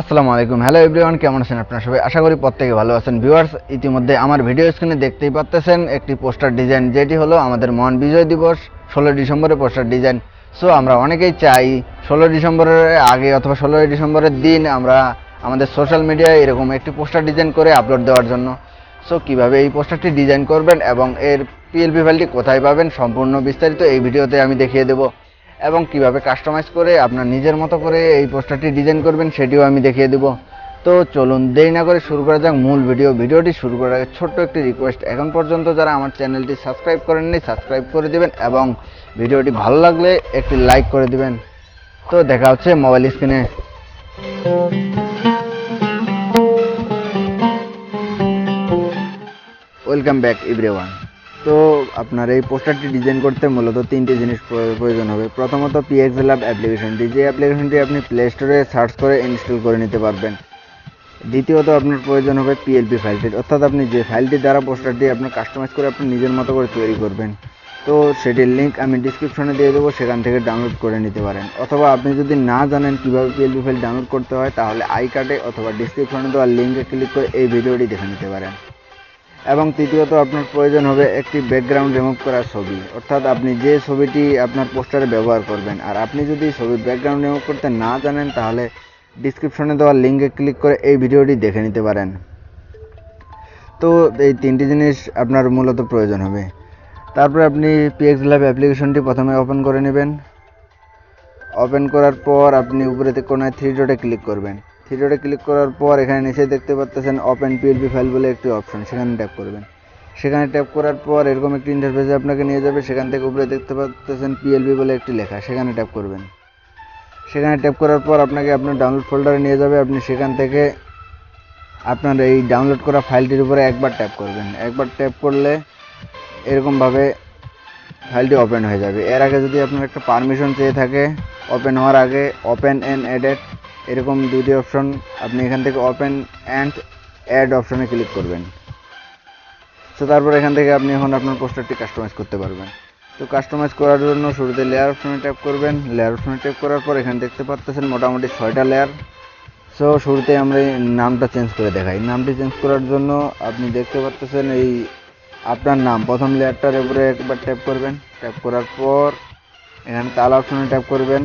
আসসালামু আলাইকুম। Hello everyone কেমন আছেন আপনারা সবাই? আশা করি প্রত্যেকে ভালো আছেন। ভিউয়ার্স ইতিমধ্যে আমার ভিডিও স্ক্রিনে দেখতেই পাচ্ছেন একটি পোস্টার ডিজাইন যেটি হলো আমাদের মহান বিজয় দিবস, ষোলো ডিসেম্বরের পোস্টার ডিজাইন সো আমরা অনেকেই চাই ষোলো ডিসেম্বরের আগে অথবা ষোলোই ডিসেম্বরের দিন আমরা আমাদের সোশ্যাল মিডিয়ায় এরকম একটি পোস্টার ডিজাইন করে আপলোড দেওয়ার জন্য। সো কীভাবে এই পোস্টারটি ডিজাইন করবেন এবং এর পিএলপি ফাইলটি কোথায় পাবেন সম্পূর্ণ বিস্তারিত এই ভিডিওতে আমি দেখিয়ে দেবো। এবং কীভাবে কাস্টমাইজ করে আপনার নিজের মতো করে এই পোস্টারটি ডিজাইন করবেন সেটিও আমি দেখিয়ে দেবো। তো চলুন দেরি না করে শুরু করা যাক মূল ভিডিও ভিডিওটি শুরু করার আগে ছোট্ট একটি রিকোয়েস্ট এখন পর্যন্ত যারা আমার চ্যানেলটি সাবস্ক্রাইব করেননি সাবস্ক্রাইব করে দিবেন এবং ভিডিওটি ভালো লাগলে একটি লাইক করে দিবেন। তো দেখা হচ্ছে মোবাইল স্ক্রিনে ওয়েলকাম ব্যাক এভরিওয়ান তো আপনার এই পোস্টারটি ডিজাইন করতে মূলত তিনটি জিনিস প্রয়োজন হবে। প্রথমত পিএক্স ল্যাব অ্যাপ্লিকেশনটি যে অ্যাপ্লিকেশনটি আপনি প্লে স্টোরে সার্চ করে ইনস্টল করে নিতে পারবেন। দ্বিতীয়ত আপনার প্রয়োজন হবে পিএলপি ফাইলটির অর্থাৎ আপনি যে ফাইলটি দ্বারা পোস্টারটি আপনার কাস্টমাইজ করে আপনি নিজের মতো করে তৈরি করবেন। তো সেটির লিঙ্ক আমি ডিসক্রিপশনে দিয়ে দেবো, সেখান থেকে ডাউনলোড করে নিতে পারেন। অথবা আপনি যদি না জানেন কীভাবে পিএলপি ফাইল ডাউনলোড করতে হয়, তাহলে আই কার্ডে অথবা ডিসক্রিপশনে দেওয়া লিঙ্কে ক্লিক করে এই ভিডিওটি দেখে নিতে পারেন। এবং তৃতীয়ত আপনার প্রয়োজন হবে একটি ব্যাকগ্রাউন্ড রিমুভ করার ছবি। অর্থাৎ আপনি যে ছবিটি আপনার পোস্টারে ব্যবহার করবেন। আর আপনি যদি ছবির ব্যাকগ্রাউন্ড রিমুভ করতে না জানেন, তাহলে ডিসক্রিপশনে দেওয়া লিঙ্কে ক্লিক করে এই ভিডিওটি দেখে নিতে পারেন। তো এই তিনটি জিনিস আপনার মূলত প্রয়োজন হবে। তারপরে আপনি পিএক্স ল্যাব অ্যাপ্লিকেশনটি প্রথমে ওপেন করে নেবেন। ওপেন করার পর আপনি উপরে কোনায় থ্রি ডটে ক্লিক করবেন। থ্রি ডটে ক্লিক করার পর এখানে নিচে দেখতে পাচ্ছেন ওপেন পিএলপি ফাইল বলে একটি অপশন সেখানে ট্যাপ করবেন। সেখানে ট্যাপ করার পর এরকম একটি ইন্টারফেসে আপনাকে নিয়ে যাবে, সেখান থেকে উপরে দেখতে পাচ্ছেন পিএলপি বলে একটি লেখা, সেখানে ট্যাপ করবেন। সেখানে ট্যাপ করার পর আপনাকে আপনার ডাউনলোড ফোল্ডারে নিয়ে যাবে, আপনি সেখান থেকে আপনার এই ডাউনলোড করা ফাইলটির উপরে একবার ট্যাপ করবেন। একবার ট্যাপ করলে এরকমভাবে ফাইলটি ওপেন হয়ে যাবে। এর আগে যদি আপনার একটা পারমিশন চেয়ে থাকে ওপেন হওয়ার আগে ওপেন অ্যান্ড এডেড এরকম দুটি অপশন আপনি এখান থেকে ওপেন অ্যান্ড অ্যাড অপশনে ক্লিক করবেন। তো তারপর এখান থেকে আপনি এখন আপনার পোস্টারটি কাস্টমাইজ করতে পারবেন। তো কাস্টমাইজ করার জন্য শুরুতে লেয়ার অপশনে ট্যাপ করবেন। লেয়ার অপশনে ট্যাপ করার পর এখানে দেখতে পাচ্ছেন মোটামুটি ছয়টা লেয়ার সো শুরুতে আমরা নামটা চেঞ্জ করে দেখাই। নামটি চেঞ্জ করার জন্য আপনি দেখতে পাচ্ছেন এই আপনার নাম। প্রথম লেয়ারটার উপরে একবার ট্যাপ করবেন। ট্যাপ করার পর এখানে তাল অপশনে ট্যাপ করবেন।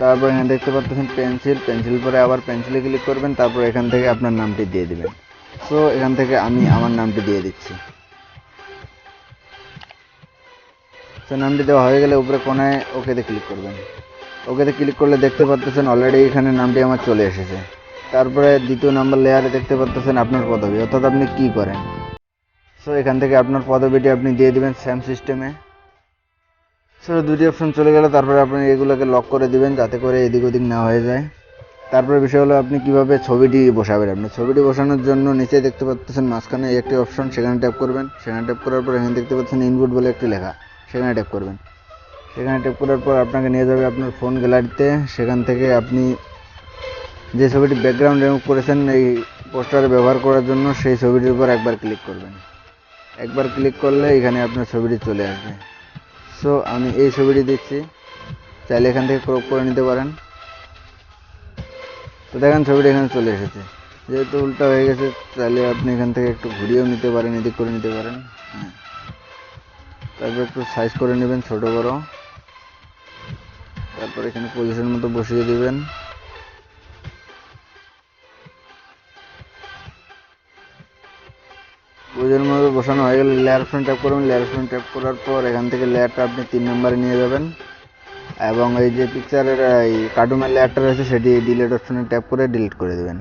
তারপর এখানে দেখতে পাচ্ছেন পেন্সিল। পেন্সিল পরে আবার পেন্সিলে ক্লিক করবেন, তারপর এখান থেকে আপনার নামটি দিয়ে দিবেন। সো এখান থেকে আমি আমার নামটি দিয়ে দিচ্ছি। তো নামটি দেওয়া হয়ে গেলে উপরে কোনায় ওকেতে ক্লিক করবেন। ওকেতে ক্লিক করলে দেখতে পাচ্ছেন অলরেডি এখানে নামটি আমার চলে এসেছে। তারপরে দ্বিতীয় নাম্বার লেয়ারে দেখতে পাচ্ছেন আপনার পদবি, অর্থাৎ আপনি কি করেন। সো এখান থেকে আপনার পদবিটি আপনি দিয়ে দিবেন স্যাম সিস্টেমে সো দুটি অপশন চলে গেলে, তারপরে আপনি এগুলোকে লক করে দিবেন যাতে করে এদিক ওদিক না হয়ে যায়। তারপরে বিষয় হলো আপনি কীভাবে ছবিটি বসাবেন? আপনি ছবিটি বসানোর জন্য নিচে দেখতে পাচ্ছেন মাঝখানে একটি অপশন সেখানে ট্যাপ করবেন। সেখানে ট্যাপ করার পর এখানে দেখতে পাচ্ছেন ইনপুট বলে একটি লেখা, সেখানে ট্যাপ করবেন। সেখানে ট্যাপ করার পর আপনাকে নিয়ে যাবে আপনার ফোন গ্যালারিতে সেখান থেকে আপনি যে ছবিটি ব্যাকগ্রাউন্ড রিমুভ করেছেন, এই পোস্টারে ব্যবহার করার জন্য সেই ছবিটির উপর একবার ক্লিক করবেন। একবার ক্লিক করলে এখানে আপনার ছবিটি চলে আসবে। সো আমি এই ছবিটি দিচ্ছি চাইলে এখান থেকে ক্রপ করে নিতে পারেন। তো দেখেন ছবিটি এখানে চলে এসেছে। যেহেতু উল্টা হয়ে গেছে তাহলে আপনি এখান থেকে একটু ঘুরিয়েও নিতে পারেন, এদিক করে নিতে পারেন। হ্যাঁ। তারপর একটু সাইজ করে নেবেন, ছোটো বড়ো। তারপর এখানে পজিশন মতো বসিয়ে দিবেন। পজিশন মতো বসানো হয়ে গেলে লেয়ার ফ্রন্ট ট্যাপ করবেন। লেয়ার ফ্রন্ট ট্যাপ করার পর এখান থেকে লেয়ারটা আপনি তিন নম্বরে নিয়ে যাবেন। এবং এই যে পিকচারের এই কার্টুনের লেয়ারটা রয়েছে, সেটি ডিলিট অপশনে ট্যাপ করে ডিলিট করে দেবেন।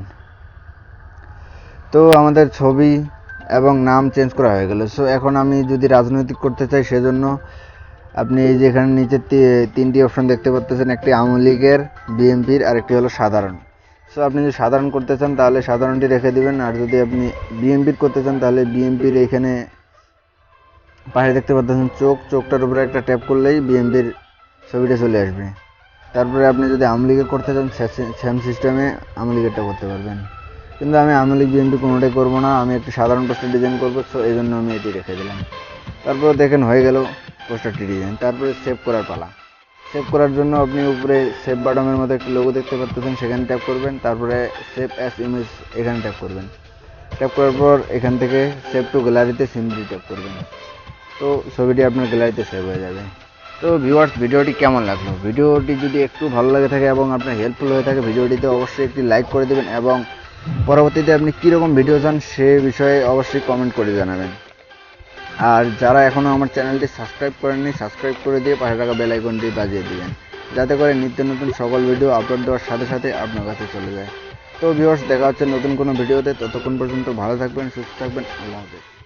তো আমাদের ছবি এবং নাম চেঞ্জ করা হয়ে গেল। সো এখন আমি যদি রাজনৈতিক করতে চাই, সেজন্য আপনি এই যে এখানে নিচে তিনটি অপশন দেখতে পাচ্ছেন একটি আওয়ামী লীগের বিএনপির আর একটি হলো সাধারণ। সো আপনি যদি সাধারণ করতে চান, তাহলে সাধারণটি রেখে দিবেন। আর যদি আপনি বিএনপির করতে চান, তাহলে বিএনপির এখানে পাশে দেখতে পাচ্ছেন চোখ। চোখটার উপরে একটা ট্যাপ করলেই বিএনপির ছবিটা চলে আসবে। তারপরে আপনি যদি আওয়ামী লীগের করতে চান সেম সিস্টেমে আওয়ামী লীগেরটা করতে পারবেন। কিন্তু আমি আওয়ামী লীগ বিএনপি কোনোটাই করব না। আমি একটি সাধারণ পোস্টার ডিজাইন করব সো এই জন্য আমি এটি রেখে দিলাম। তারপরে দেখেন হয়ে গেল পোস্টারটি ডিজাইন। তারপরে সেভ করার পালা। সেভ করার জন্য আপনি উপরে সেভ বাটনের মধ্যে একটি লোগো দেখতে পাচ্ছেন সেখানে ট্যাপ করবেন, তারপরে সেভ অ্যাস ইমেজ এখানে ট্যাপ করবেন। ট্যাপ করার পর এখান থেকে সেভ টু গ্যালারিতে সিম্পলি ট্যাপ করবেন। তো ছবিটি আপনার গ্যালারিতে সেভ হয়ে যাবে। তো ভিউয়ার্স ভিডিওটি কেমন লাগল? ভিডিওটি যদি একটু ভালো লাগে থাকে এবং আপনার হেল্পফুল হয়ে থাকে, ভিডিওটিতে অবশ্যই একটি লাইক করে দেবেন এবং পরবর্তীতে আপনি কীরকম ভিডিও চান সে বিষয়ে অবশ্যই কমেন্ট করে জানাবেন। আর যারা এখনও আমার চ্যানেলটি সাবস্ক্রাইব করেননি, সাবস্ক্রাইব করে দিয়ে পাশে থাকা বেল আইকনটি বাজিয়ে দিবেন। যাতে করে নিত্য নতুন সকল ভিডিও আপলোড দেওয়ার সাথে সাথে আপনার কাছে চলে যায়। তো ভিউয়ার্স দেখা হচ্ছে নতুন কোনো ভিডিওতে। ততক্ষণ পর্যন্ত ভালো থাকবেন, সুস্থ থাকবেন। আল্লাহ হাফেজ।